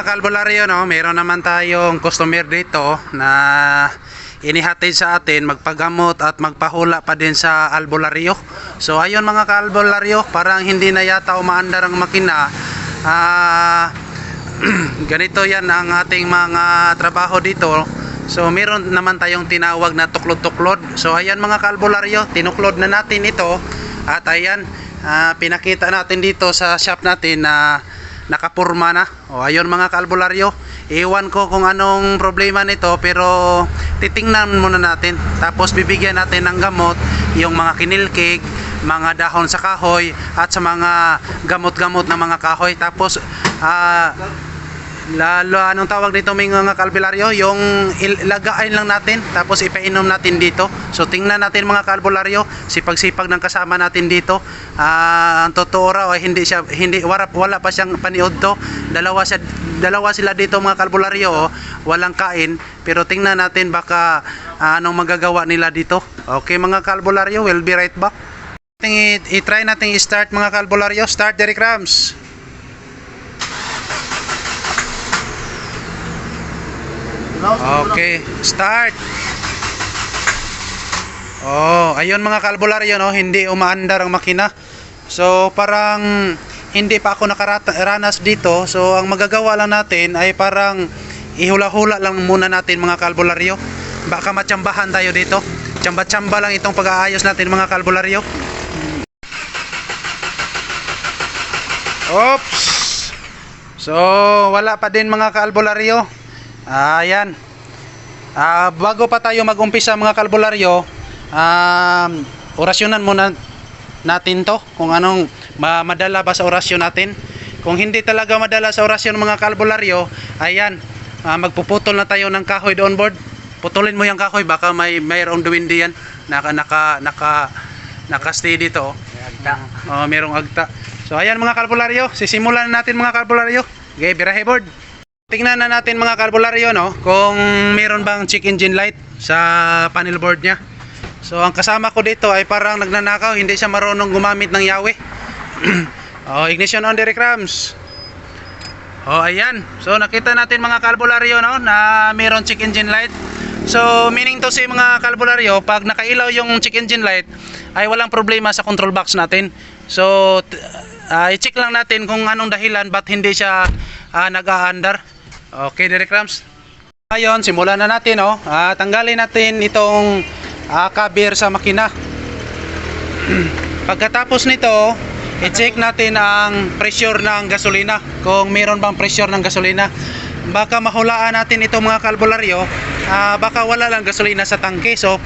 Kalbularyo, no, meron naman tayong customer dito na inihatid sa atin magpagamot at magpahula pa din sa albularyo. So ayun mga kalbularyo, parang hindi na yata umaandar ang makina. Ah, ganito yan ang ating mga trabaho dito. So meron naman tayong tinawag na tuklod-tuklod. So ayan mga kalbularyo, tinuklod na natin ito. At ayan, ah, pinakita natin dito sa shop natin na nakapurma na. O ayun mga kalbularyo, iwan ko kung anong problema nito pero titingnan muna natin. Tapos bibigyan natin ng gamot yung mga kinilkig, mga dahon sa kahoy at sa mga gamot-gamot na mga kahoy. Tapos ah lalo anong tawag dito mga kalbularyo yung ilagain lang natin tapos ipainom natin dito. So tingnan natin mga kalbularyo sipag-sipag ng kasama natin dito. Ah, ang totoo raw ay hindi siya hindi wala, wala pa siyang paniod to. Dalawa siya dalawa sila dito mga kalbularyo oh. walang kain pero tingnan natin baka ah, anong magagawa nila dito. Okay mga kalbularyo we'll be right back. I-try natin i-start mga kalbularyo. Start Derek Rams Okay, start. Oh, ayun mga kalbularyo no, hindi umaandar ang makina. So parang hindi pa ako nakaranas dito. So ang magagawa lang natin ay parang ihula-hula lang muna natin mga kalbularyo. Baka matsambahan tayo dito. Tsamba-tsamba lang itong pag-aayos natin mga kalbularyo. Oops. So wala pa din mga kalbularyo. Ayan. Ah, bago pa tayo mag-umpisa mga kalbularyo, um, orasyonan muna natin to kung anong ma- madala ba sa orasyon natin. Kung hindi talaga madala sa orasyon mga kalbularyo, ayan, ah, magpuputol na tayo ng kahoy doon board. Putulin mo yung kahoy baka may mayroong duwindi yan. Naka naka naka naka-stay dito. Oh, merong agta. So ayan mga kalbularyo, sisimulan na natin mga kalbularyo. Okay, birahe board. Tingnan na natin mga kalbularyo no, kung meron bang check engine light sa panel board niya. So ang kasama ko dito ay parang nagnanakaw, hindi siya marunong gumamit ng yawe. oh, ignition on Derek Rams. Oh, ayan. So nakita natin mga kalbularyo no na meron check engine light. So meaning to say mga kalbularyo, pag nakailaw yung check engine light ay walang problema sa control box natin. So ah, i-check lang natin kung anong dahilan ba't hindi siya ah, nag-aandar. Okay, Derek Rams. Ngayon, simulan na natin, oh. Ah, tanggalin natin itong ah, cover sa makina. Pagkatapos nito, i-check natin ang pressure ng gasolina. Kung meron bang pressure ng gasolina. Baka mahulaan natin ito mga kalbularyo. ah, baka wala lang gasolina sa tangke. So,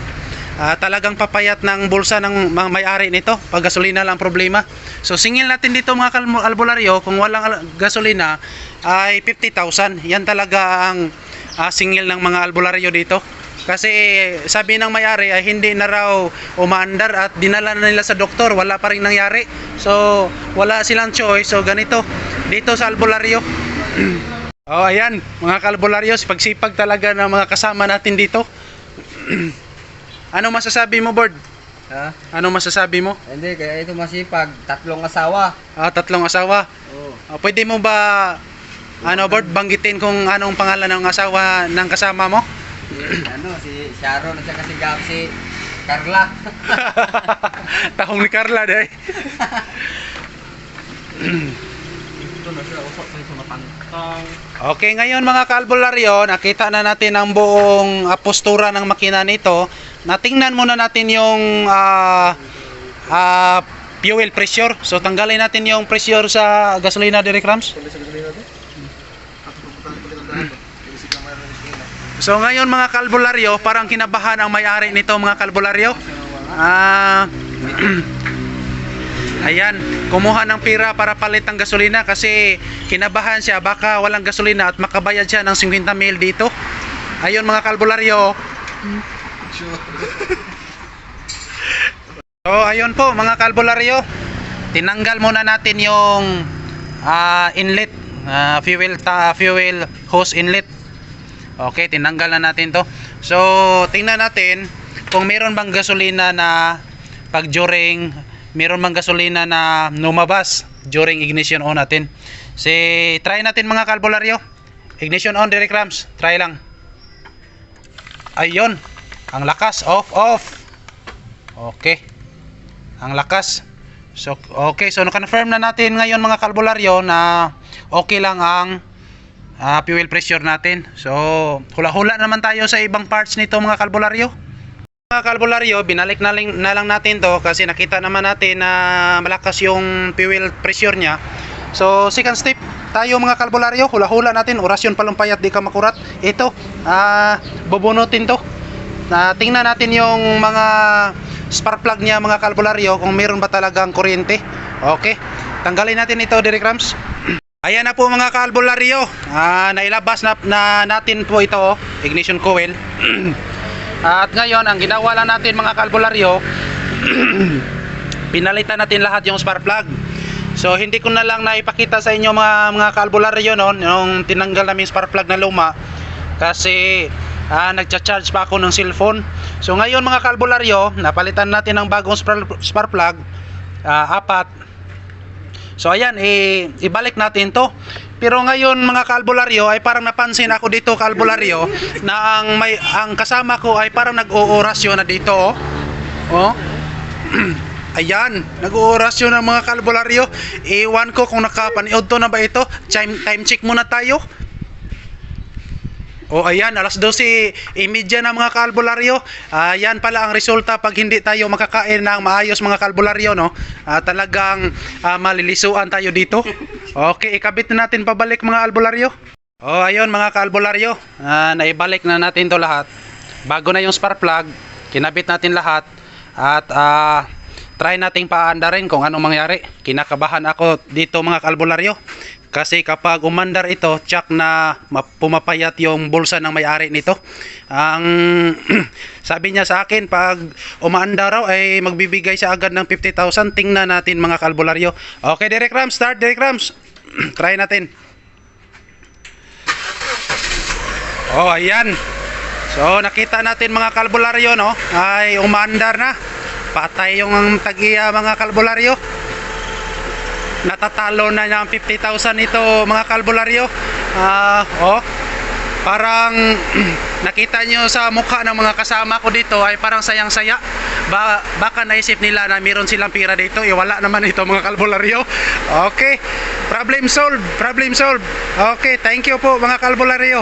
ah, talagang papayat ng bulsa ng may-ari nito. Pag gasolina lang problema. So, singil natin dito mga kalbularyo. Kung walang al- gasolina, ay 50,000. Yan talaga ang ah, singil ng mga albularyo dito. Kasi sabi ng may-ari ay hindi na raw umaandar at dinala na nila sa doktor, wala pa rin nangyari. So, wala silang choice. So, ganito, dito sa albularyo. oh, ayan, mga kalbularyo, pagsipag talaga ng mga kasama natin dito. ano masasabi mo, Board? Ha? Ano masasabi mo? Hindi, kaya ito masipag. Tatlong asawa. Ah, tatlong asawa. Oo. Ah, pwede mo ba ano, Board, banggitin kung anong pangalan ng asawa ng kasama mo? Si, ano, si Sharon at saka si Gab, si Carla. Tahong ni Carla, day. Ito na siya, usap sa isang matangkang. Okay, ngayon mga kalbularyo, nakita na natin ang buong ah, postura ng makina nito. Natingnan muna natin yung ah, ah, fuel pressure. So tanggalin natin yung pressure sa gasolina direct rams. So ngayon mga kalbularyo, parang kinabahan ang may-ari nito mga kalbularyo. Ah Ayan, kumuha ng pira para palit ng gasolina kasi kinabahan siya baka walang gasolina at makabayad siya ng 50 mil dito. Ayun mga kalbularyo. So ayun po mga kalbularyo. Tinanggal muna natin yung ah, inlet, ah, fuel ta, fuel hose inlet. Okay, tinanggal na natin to. So, tingnan natin kung meron bang gasolina na pag during meron bang gasolina na lumabas during ignition on natin. Si try natin mga kalbularyo. Ignition on, Derek Rams. Try lang. Ayun. Ang lakas. Off, off. Okay. Ang lakas. So, okay. So, confirm na natin ngayon mga kalbularyo na okay lang ang ah, fuel pressure natin. So, hula-hula naman tayo sa ibang parts nito mga kalbularyo. Mga kalbularyo, binalik na lang, na lang natin to kasi nakita naman natin na malakas yung fuel pressure niya. So, second step, tayo mga kalbularyo, hula-hula natin, orasyon palumpayat di ka makurat. Ito, ah, bubunutin to. Na tingnan natin yung mga spark plug niya mga kalbularyo kung meron ba talagang kuryente. Okay. Tanggalin natin ito, Derek Rams. Ayan na po mga kalbularyo. Ah, nailabas na, na natin po ito, oh, ignition coil. At ngayon, ang ginawa lang natin mga kalbularyo, pinalitan natin lahat yung spark plug. So hindi ko na lang naipakita sa inyo mga mga kalbularyo no, nung tinanggal namin spark plug na luma kasi ah, nagcha-charge pa ako ng cellphone. So ngayon mga kalbularyo, napalitan natin ng bagong spark, plug, ah, apat. So ayan, i- ibalik natin to. Pero ngayon mga kalbularyo ay parang napansin ako dito kalbularyo na ang may ang kasama ko ay parang nag-oorasyon na dito oh. Oh. Ayan, nag-oorasyon ng mga kalbularyo. Iwan ko kung nakapanood to na ba ito. Time, time check muna tayo. O ayan, alas 12, imedya na mga kalbularyo. Ayan pala ang resulta pag hindi tayo makakain ng maayos mga kalbularyo, no? Ah, talagang ah, malilisuan tayo dito. Okay, ikabit na natin pabalik mga albularyo. O ayun mga kalbularyo, ah, naibalik na natin to lahat. Bago na yung spark plug, kinabit natin lahat. At ah, try nating paandarin kung anong mangyari. Kinakabahan ako dito mga kalbularyo. Kasi kapag umandar ito, tsak na ma- pumapayat yung bulsa ng may-ari nito. Ang sabi niya sa akin, pag umaandar raw ay magbibigay siya agad ng 50,000. Tingnan natin mga kalbularyo. Okay, Derek Rams, start Derek Rams. Try natin. Oh, ayan. So, nakita natin mga kalbularyo, no? Ay umaandar na. Patay yung tagiya mga kalbularyo natatalo na niya ang 50,000 ito mga kalbularyo. Ah oh parang nakita nyo sa mukha ng mga kasama ko dito ay parang sayang saya ba baka naisip nila na meron silang pira dito. Eh wala naman ito mga kalbularyo. Okay problem solved problem solved. Okay thank you po mga kalbularyo